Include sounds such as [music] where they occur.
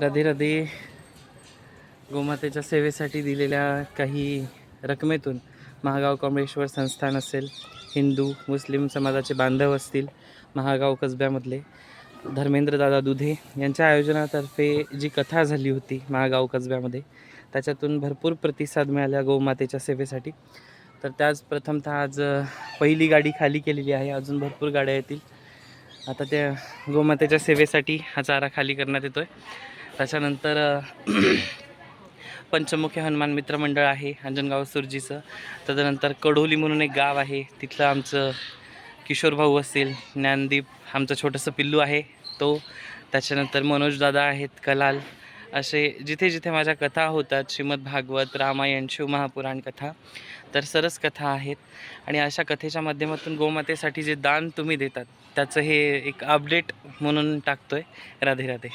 राधे राधे गोमातेच्या सेवेसाठी दिलेल्या काही रकमेतून महागाव कमळेश्वर संस्थान असेल हिंदू मुस्लिम समाजाचे बांधव असतील महागाव कसब्यामधले धर्मेंद्रदादा दुधे यांच्या आयोजनातर्फे जी कथा झाली होती महागाव कसब्यामध्ये त्याच्यातून भरपूर प्रतिसाद मिळाला गोमातेच्या सेवेसाठी. तर त्याच प्रथमतः आज पहिली गाडी खाली केलेली आहे अजून भरपूर गाड्या येतील. आता त्या गोमातेच्या सेवेसाठी हा चारा खाली करण्यात येतो आहे त्याच्यानंतर [clears throat] पंचमुखी हनुमान मित्रमंडळ आहे अंजनगाव सुरजीचं. त्याच्यानंतर कडोली म्हणून एक गाव आहे तिथलं आमचं किशोर भाऊ असतील ज्ञानदीप आमचं छोटंसं पिल्लू आहे तो. त्याच्यानंतर मनोजदादा आहेत कलाल. असे जिथे जिथे माझ्या कथा होतात श्रीमद भागवत रामायण शिवमहापुराण कथा तर सरस कथा आहेत. आणि अशा कथेच्या माध्यमातून गोमातेसाठी जे दान तुम्ही देतात त्याचं हे एक अपडेट म्हणून टाकतो आहे राधे राधे.